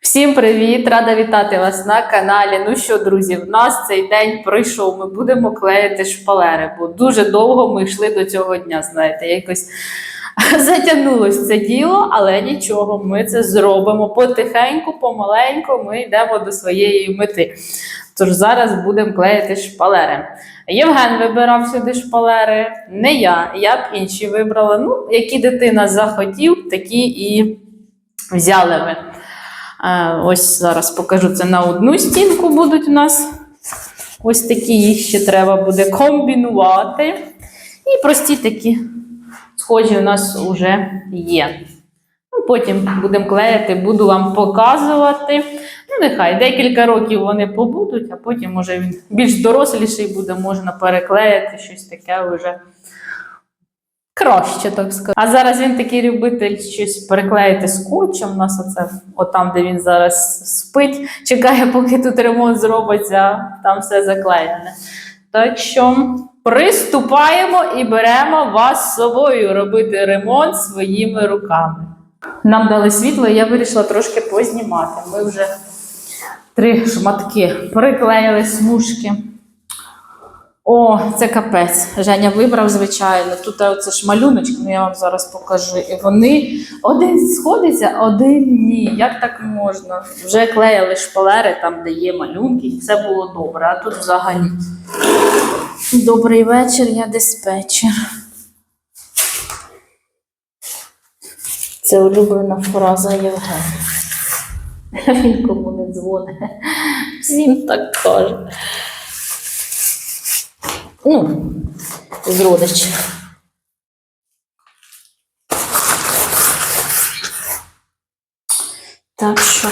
Всім привіт! Рада вітати вас на каналі. Ну що, друзі, в нас цей день прийшов. Ми будемо клеїти шпалери, бо дуже довго ми йшли до цього дня. Знаєте, якось затягнулось це діло, але нічого, ми це зробимо потихеньку, помаленьку. Ми йдемо до своєї мети. Тож зараз будемо клеїти шпалери. Євген вибирав сюди шпалери, не я. Я б інші вибрала. Ну, які дитина захотів, такі і взяли ми. Ось зараз покажу це на одну стінку будуть у нас. Ось такі їх ще треба буде комбінувати. І прості такі схожі у нас вже є. Ну, потім будемо клеїти, буду вам показувати. Ну, нехай декілька років вони побудуть, а потім, може, він більш доросліший буде, можна переклеїти щось таке вже краще, так сказати. А зараз він такий любитель щось переклеїти скотчем. У нас оце, отам, де він зараз спить, чекає, поки тут ремонт зробиться, там все заклеєне. Так що приступаємо і беремо вас з собою робити ремонт своїми руками. Нам дали світло, і я вирішила трошки познімати. Ми вже три шматки приклеїли смужки. О, це капець. Женя вибрав, звичайно. Тут оце ж малюночки, ну я вам зараз покажу. І вони один сходиться, один ні. Як так можна? Вже клеїли шпалери там, де є малюнки, і все було добре. А тут взагалі. Добрий вечір, я диспетчер. Це улюблена фраза Євгена. Він кому не дзвонить. Всім так каже. Ну, з родичів. Так що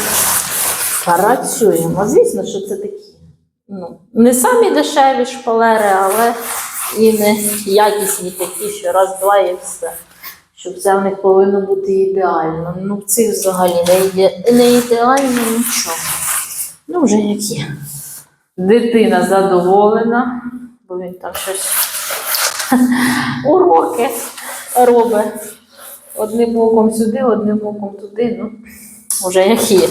працюємо. Звісно, що це такі. Ну, не самі дешеві шпалери, але і не якісні такі, що раз-два і все. Щоб це в них повинно бути ідеально. Ну, в цих взагалі не, іде, не ідеально нічого. Ну, вже як є. Дитина задоволена, бо він там щось уроки робить. Одним оком сюди, одним оком туди, ну, вже як є.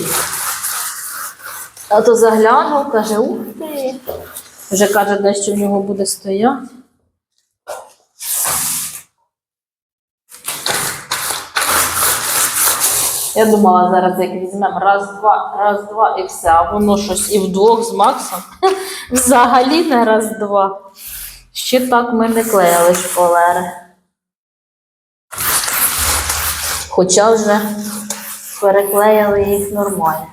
А то заглянув, каже, ух ти. Вже каже, де що в нього буде стояти. Я думала, зараз як візьмемо раз, два, раз, два і все, а воно щось і вдвох з Максом. Взагалі не раз, два. Ще так ми не клеїли шпалери. Хоча вже переклеїли їх нормально.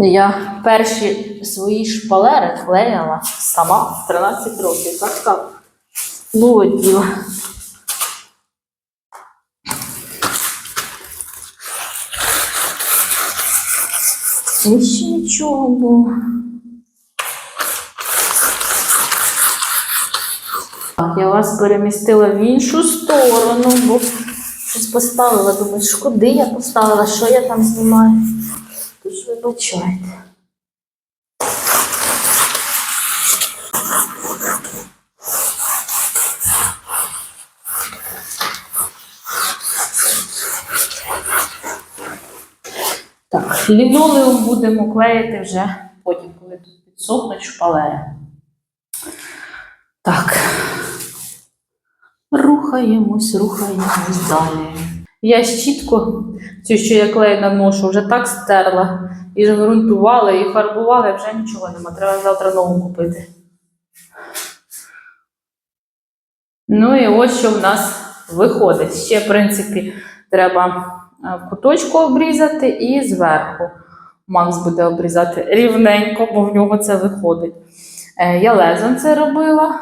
Я перші свої шпалери клеїла сама в 13 років. Так так. Було діло. І ще нічого було. Так, я вас перемістила в іншу сторону, бо щось поставила. Думаю, куди я поставила, що я там знімаю. Тож вибачайте. Так, лінолеум будемо клеїти вже потім, коли тут підсохнуть шпалери. Так. Рухаємось, рухаємось далі. Я щітку, цю, що я клею наношу, вже так стерла, і ж ґрунтувала, і фарбувала, і вже нічого нема. Треба завтра нову купити. Ну і ось що в нас виходить. Ще, в принципі, треба в куточку обрізати і зверху. Макс буде обрізати рівненько, бо в нього це виходить. Е, Я лезом це робила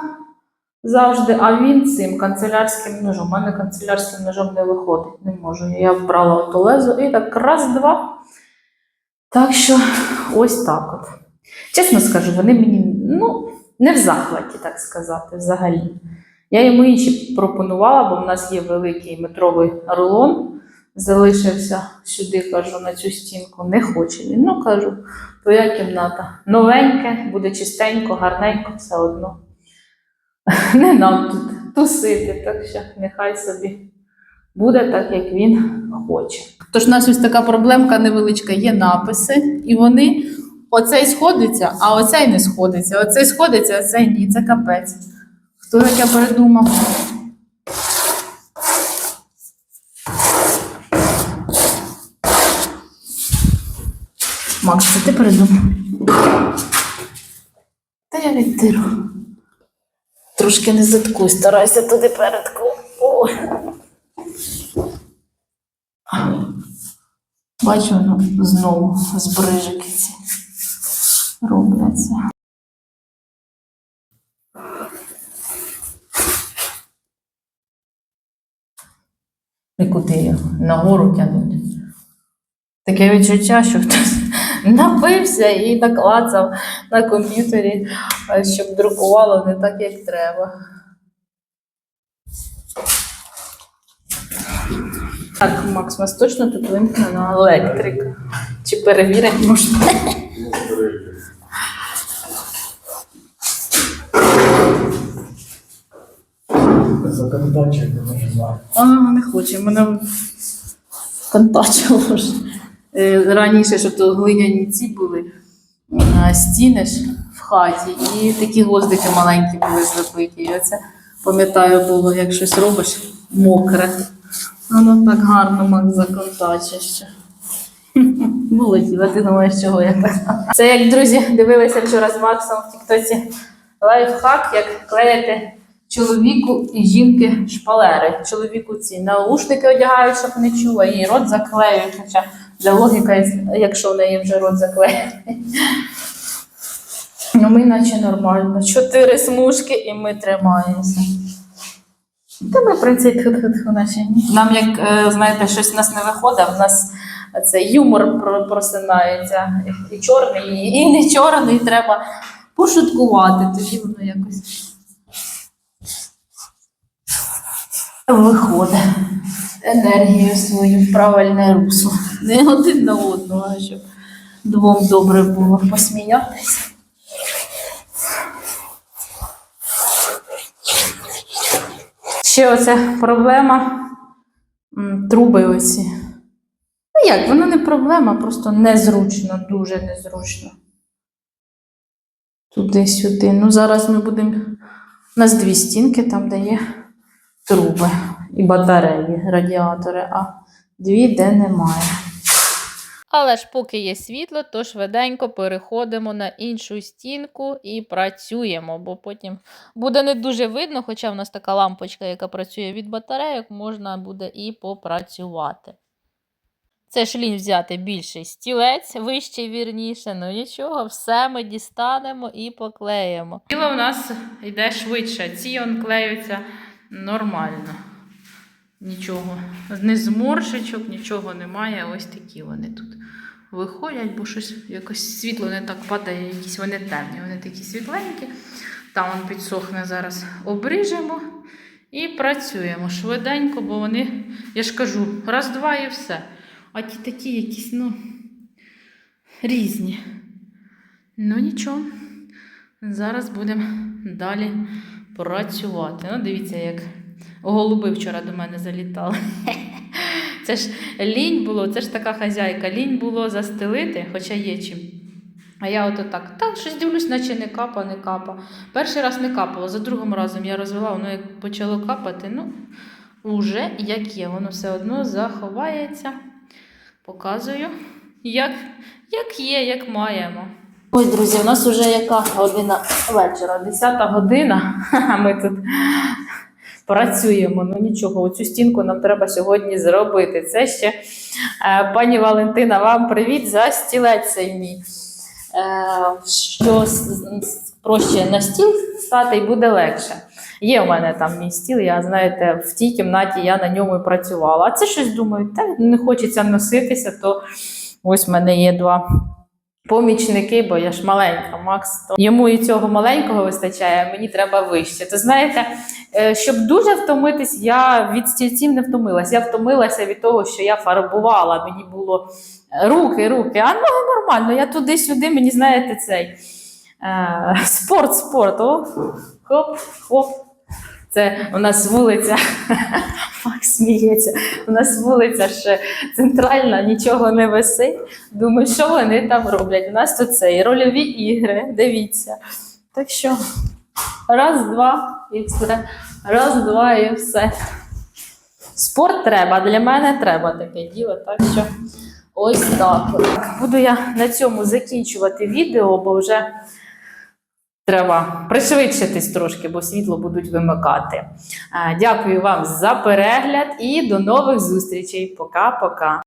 завжди, а він цим канцелярським ножом. У мене канцелярським ножом не виходить, не можу. Я брала ото лезо і так раз-два. Так що ось так от. Чесно скажу, вони мені ну, не в захваті, так сказати, взагалі. Я йому інші пропонувала, бо в нас є великий метровий рулон. Залишився сюди, кажу, на цю стінку. Не хоче він. Ну, кажу, твоя кімната. Новеньке, буде чистенько, гарненько, все одно. Не нам тут тусити, так що нехай собі буде так, як він хоче. Тож у нас ось така проблемка невеличка, є написи, і вони оцей сходиться, а оцей не сходиться. Оцей сходиться, а цей ні. Це капець. Хто таке придумав? Макс, це ти придумав? Та я відтиру. Трошки не заткуй, старайся туди передку. Ой. Бачу, воно знову збрижики ці робляться. І куди його? Нагору тягнуть. Таке відчуття, що хтось напився і наклацав на комп'ютері, щоб друкувало не так, як треба. Так, Макс, у нас точно тут вимкнена електрика. Чи перевірять можна? Законодавчо не знаю. А, не хоче, мене контачило ж. Е, Раніше, що то глиняні ці були стіни ж в хаті, і такі гвоздики маленькі були забиті. І оце, пам'ятаю, було, як щось робиш мокре. Воно так гарно мак законтачиш. Молоділа, ти думаєш, чого я так. Це як друзі дивилися вчора з Максом в Тіктоці лайфхак, як клеїти чоловіку і жінки шпалери. Чоловіку ці наушники одягають, щоб не чув, а її рот заклеюють. Хоча для логіка, якщо в неї вже рот заклеєний. Ну, ми наче нормально. Чотири смужки і ми тримаємося. Та ми, в принципі, ні. Нам, як е, знаєте, щось в нас не виходить, в нас цей юмор просинається. І чорний, і не чорний, треба пошуткувати, тоді воно якось виходить енергію свою в правильне русло. Не один на одного, а щоб двом добре було посміятися. Ще оця проблема труби оці. Ну як, воно не проблема, просто незручно, дуже незручно. Туди-сюди. Ну, зараз ми будемо. У нас дві стінки, там, де є труби і батареї, радіатори, а дві, де немає. Але ж поки є світло, то швиденько переходимо на іншу стінку і працюємо, бо потім буде не дуже видно, хоча в нас така лампочка, яка працює від батарейок, можна буде і попрацювати. Це ж лінь взяти більший стілець, вищий вірніше, ну нічого, все ми дістанемо і поклеїмо. Тіло у нас йде швидше, ці он клеються нормально. Нічого. Не зморшечок, нічого немає. Ось такі вони тут виходять, бо щось якось світло не так падає, якісь вони темні, вони такі світленькі. Там он підсохне зараз. Обріжемо і працюємо швиденько, бо вони, я ж кажу, раз-два і все. А ті такі якісь, ну, різні. Ну нічого. Зараз будемо далі працювати. Ну, дивіться, як голуби вчора до мене залітали. Це ж лінь було, це ж така хазяйка. Лінь було застелити, хоча є чим. А я ото так, так, щось дивлюсь, наче не капа, не капа. Перший раз не капало, за другим разом я розвела, воно як почало капати, ну, уже як є, воно все одно заховається. Показую, як, як є, як маємо. Ось, друзі, у нас вже яка година вечора, 10 година. А ми тут працюємо. Ну нічого, оцю стінку нам треба сьогодні зробити. Це ще е, пані Валентина, вам привіт за стілець мій. Е, що проще на стіл стати і буде легше. Є у мене там мій стіл, я знаєте, в тій кімнаті я на ньому і працювала. А це щось думаю, та не хочеться носитися, то ось в мене є два помічники, бо я ж маленька, Макс. То йому і цього маленького вистачає, а мені треба вище. То знаєте, е, щоб дуже втомитись, я від стільців не втомилась. Я втомилася від того, що я фарбувала. Мені було е, руки, руки, а ноги нормально. Я туди-сюди, мені знаєте, цей е, спорт, спорт. О, хоп, хоп. Це у нас вулиця. Макс сміється. У нас вулиця ще центральна, нічого не висить. Думаю, що вони там роблять? У нас тут це і рольові ігри, дивіться. Так що раз, два і все. Раз, два і все. Спорт треба, для мене треба таке діло. Так що ось так. Буду я на цьому закінчувати відео, бо вже треба пришвидшитись трошки, бо світло будуть вимикати. Е, Дякую вам за перегляд і до нових зустрічей. Пока-пока.